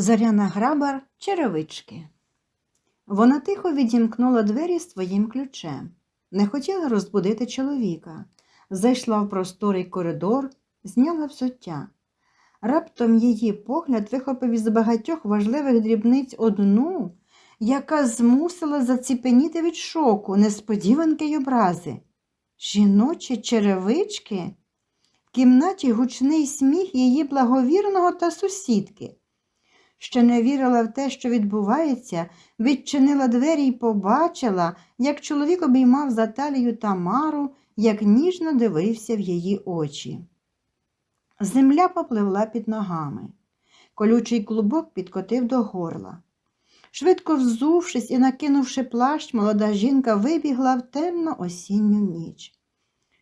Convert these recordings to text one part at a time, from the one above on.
Зоряна Грабар черевички. Вона тихо відімкнула двері своїм ключем. Не хотіла розбудити чоловіка. Зайшла в просторий коридор, зняла взуття. Раптом її погляд вихопив із багатьох важливих дрібниць одну, яка змусила заціпеніти від шоку, несподіванки й образи. Жіночі черевички? В кімнаті гучний сміх її благовірного та сусідки. Ще не вірила в те, що відбувається, відчинила двері і побачила, як чоловік обіймав за талію Тамару, як ніжно дивився в її очі. Земля попливла під ногами. Колючий клубок підкотив до горла. Швидко взувшись і накинувши плащ, молода жінка вибігла в темно осінню ніч.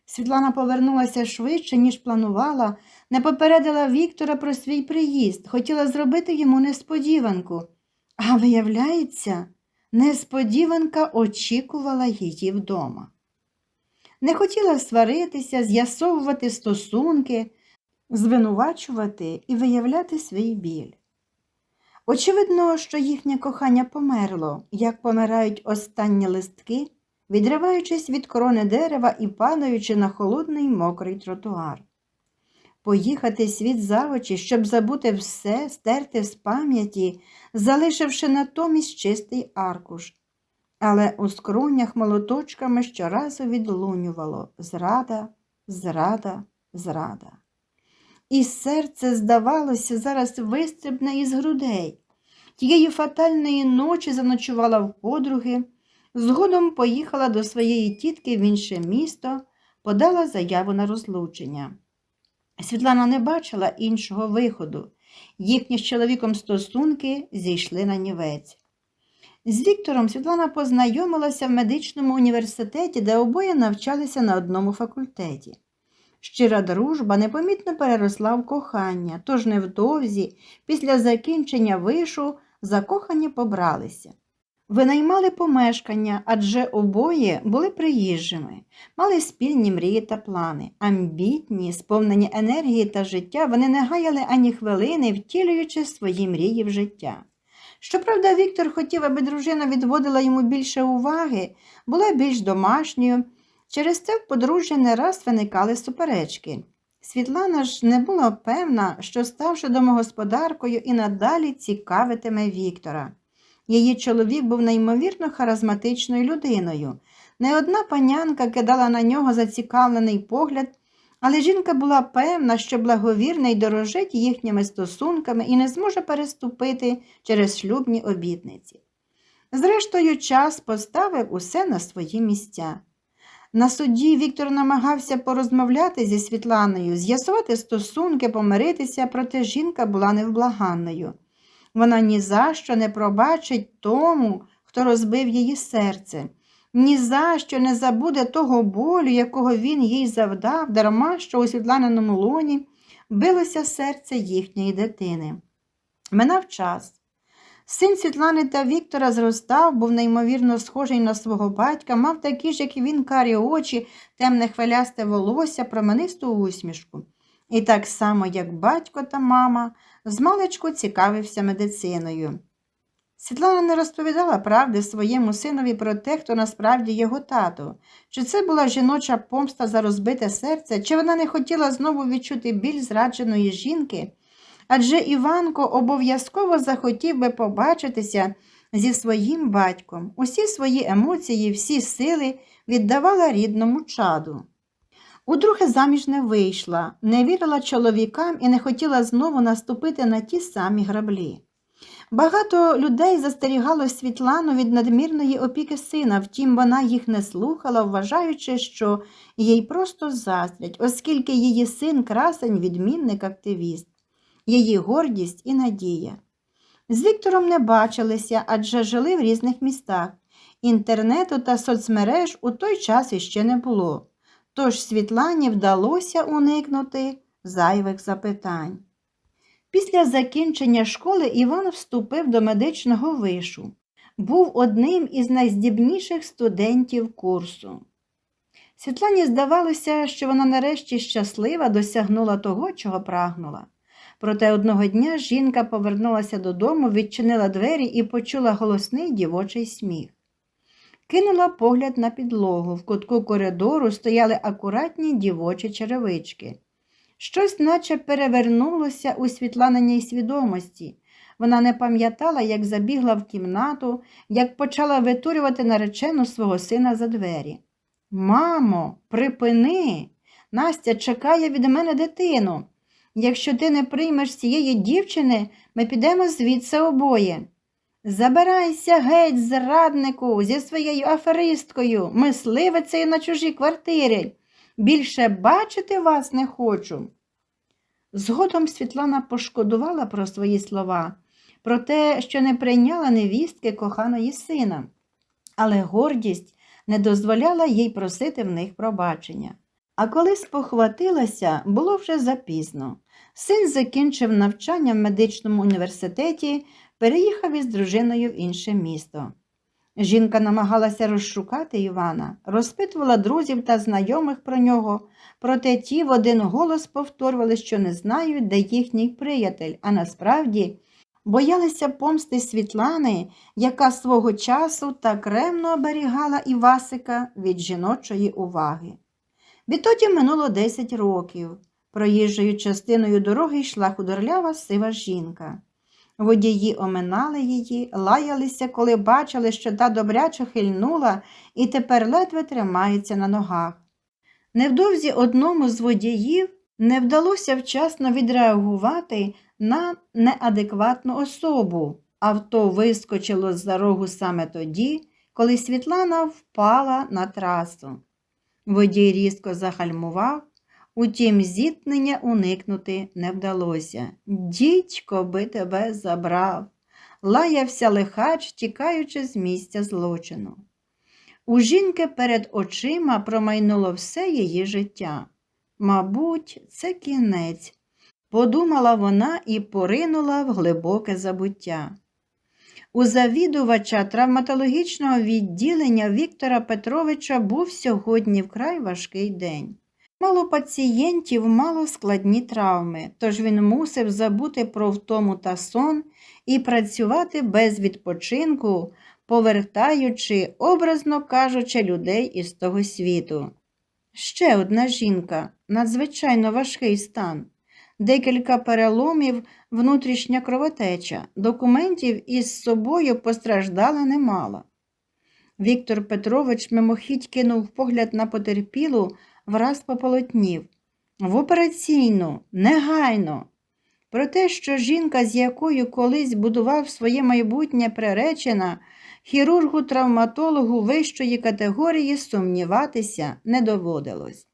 Світлана повернулася швидше, ніж планувала, не попередила Віктора про свій приїзд, хотіла зробити йому несподіванку. А виявляється, несподіванка очікувала її вдома. Не хотіла сваритися, з'ясовувати стосунки, звинувачувати і виявляти свій біль. Очевидно, що їхнє кохання померло, як помирають останні листки, відриваючись від корони дерева і падаючи на холодний мокрий тротуар. Поїхати світ за очі, щоб забути все, стерти з пам'яті, залишивши натомість чистий аркуш. Але у скронях молоточками щоразу відлунювало зрада, зрада, зрада. І серце, здавалося, зараз вистрибне із грудей. Тієї фатальної ночі заночувала в подруги, згодом поїхала до своєї тітки в інше місто, подала заяву на розлучення. Світлана не бачила іншого виходу. Їхні з чоловіком стосунки зійшли на нівець. З Віктором Світлана познайомилася в медичному університеті, де обоє навчалися на одному факультеті. Щира дружба непомітно переросла в кохання, тож невдовзі, після закінчення вишу, закохані побралися. Винаймали помешкання, адже обоє були приїжджими, мали спільні мрії та плани, амбітні, сповнені енергії та життя, вони не гаяли ані хвилини, втілюючи свої мрії в життя. Щоправда, Віктор хотів, аби дружина відводила йому більше уваги, була більш домашньою. Через це в подружжя не раз виникали суперечки. Світлана ж не була певна, що, ставши домогосподаркою, і надалі цікавитиме Віктора. Її чоловік був неймовірно харизматичною людиною. Не одна панянка кидала на нього зацікавлений погляд, але жінка була певна, що благовірний дорожить їхніми стосунками і не зможе переступити через шлюбні обітниці. Зрештою, час поставив усе на свої місця. На суді Віктор намагався порозмовляти зі Світланою, з'ясувати стосунки, помиритися, проте жінка була невблаганною. Вона ні за що не пробачить тому, хто розбив її серце, ні за що не забуде того болю, якого він їй завдав, дарма що у Світланиному лоні билося серце їхньої дитини. Минав час. Син Світлани та Віктора зростав, був неймовірно схожий на свого батька, мав такі ж, як і він, карі очі, темне хвилясте волосся, променисту усмішку. І так само, як батько та мама, змалечку цікавився медициною. Світлана не розповідала правди своєму синові про те, хто насправді його тато, чи це була жіноча помста за розбите серце, чи вона не хотіла знову відчути біль зрадженої жінки. Адже Іванко обов'язково захотів би побачитися зі своїм батьком. Усі свої емоції, всі сили віддавала рідному чаду. Удруге заміж не вийшла, не вірила чоловікам і не хотіла знову наступити на ті самі граблі. Багато людей застерігало Світлану від надмірної опіки сина, втім вона їх не слухала, вважаючи, що їй просто заздрять, оскільки її син красень, відмінник, активіст, її гордість і надія. З Віктором не бачилися, адже жили в різних містах. Інтернету та соцмереж у той час іще не було. Тож Світлані вдалося уникнути зайвих запитань. Після закінчення школи Іван вступив до медичного вишу. Був одним із найздібніших студентів курсу. Світлані здавалося, що вона нарешті щаслива досягнула того, чого прагнула. Проте одного дня жінка повернулася додому, відчинила двері і почула голосний дівочий сміх. Кинула погляд на підлогу. В кутку коридору стояли акуратні дівочі черевички. Щось наче перевернулося у Світланиній свідомості. Вона не пам'ятала, як забігла в кімнату, як почала витурювати наречену свого сина за двері. Мамо, припини! Настя чекає від мене дитину. Якщо ти не приймеш цієї дівчини, ми підемо звідси обоє. Забирайся геть, зраднику, зі своєю аферисткою, мисливицею на чужій квартирі. Більше бачити вас не хочу. Згодом Світлана пошкодувала про свої слова, про те, що не прийняла невістки коханої сина, але гордість не дозволяла їй просити в них пробачення. А коли спохватилася, було вже запізно. Син закінчив навчання в медичному університеті, переїхав із дружиною в інше місто. Жінка намагалася розшукати Івана, розпитувала друзів та знайомих про нього, проте ті в один голос повторювали, що не знають, де їхній приятель, а насправді боялися помсти Світлани, яка свого часу так ремно оберігала Івасика від жіночої уваги. Відтоді минуло 10 років. Проїжджою частиною дороги йшла худорлява сива жінка. Водії оминали її, лаялися, коли бачили, що та добряче хильнула і тепер ледве тримається на ногах. Невдовзі одному з водіїв не вдалося вчасно відреагувати на неадекватну особу. Авто вискочило з-за рогу саме тоді, коли Світлана впала на трасу. Водій різко захальмував, утім, зіткнення уникнути не вдалося. Дідько би тебе забрав, лаявся лихач, тікаючи з місця злочину. У жінки перед очима промайнуло все її життя. Мабуть, це кінець, подумала вона і поринула в глибоке забуття. У завідувача травматологічного відділення Віктора Петровича був сьогодні вкрай важкий день. Мало пацієнтів, мало складні травми, тож він мусив забути про втому та сон і працювати без відпочинку, повертаючи, образно кажучи, людей із того світу. Ще одна жінка, надзвичайно важкий стан, декілька переломів, внутрішня кровотеча, документів із собою постраждала немало. Віктор Петрович мимохідь кинув погляд на потерпілу, враз пополотнів. В операційну, негайно. Про те, що жінка, з якою колись будував своє майбутнє приречена, хірургу-травматологу вищої категорії сумніватися не доводилось.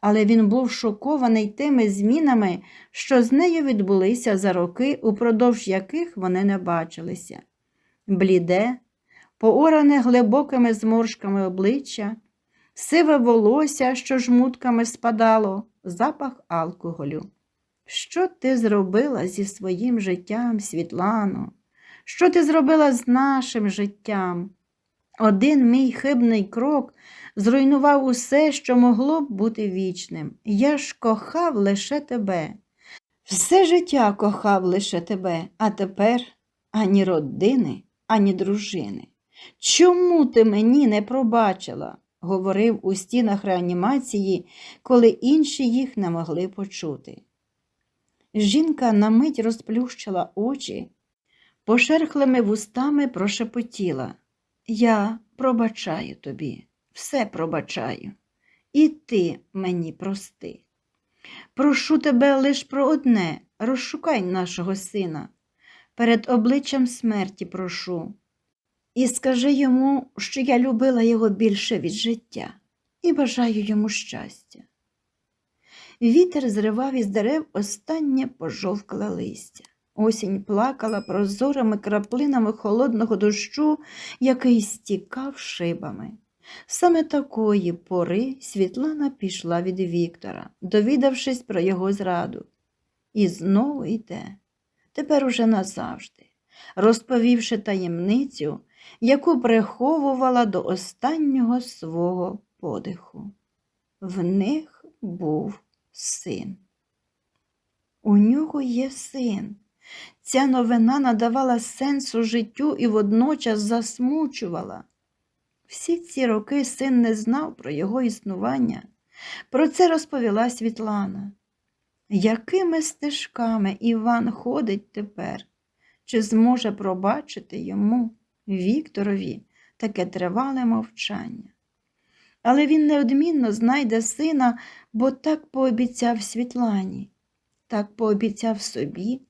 Але він був шокований тими змінами, що з нею відбулися за роки, упродовж яких вони не бачилися. Бліде, пооране глибокими зморшками обличчя, сиве волосся, що жмутками спадало, запах алкоголю. Що ти зробила зі своїм життям, Світлано? Що ти зробила з нашим життям? Один мій хибний крок зруйнував усе, що могло б бути вічним. Я ж кохав лише тебе. Все життя кохав лише тебе, а тепер ані родини, ані дружини. Чому ти мені не пробачила? Говорив у стінах реанімації, коли інші їх не могли почути. Жінка на мить розплющила очі, пошерхлими вустами прошепотіла. Я пробачаю тобі, все пробачаю, і ти мені прости. Прошу тебе лиш про одне, розшукай нашого сина. Перед обличчям смерті прошу. І скажи йому, що я любила його більше від життя і бажаю йому щастя. Вітер зривав із дерев останнє пожовкле листя. Осінь плакала прозорими краплинами холодного дощу, який стікав шибами. Саме такої пори Світлана пішла від Віктора, довідавшись про його зраду. І знову йде, тепер уже назавжди, розповівши таємницю, яку приховувала до останнього свого подиху. В них був син. У нього є син. Ця новина надавала сенсу життю і водночас засмучувала. Всі ці роки син не знав про його існування. Про це розповіла Світлана. Якими стежками Іван ходить тепер? Чи зможе пробачити йому, Вікторові, таке тривале мовчання? Але він неодмінно знайде сина, бо так пообіцяв Світлані, так пообіцяв собі,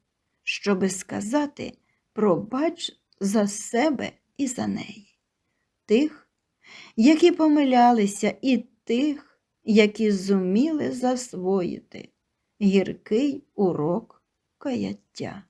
щоби сказати пробач за себе і за неї, тих, які помилялися, і тих, які зуміли засвоїти гіркий урок каяття.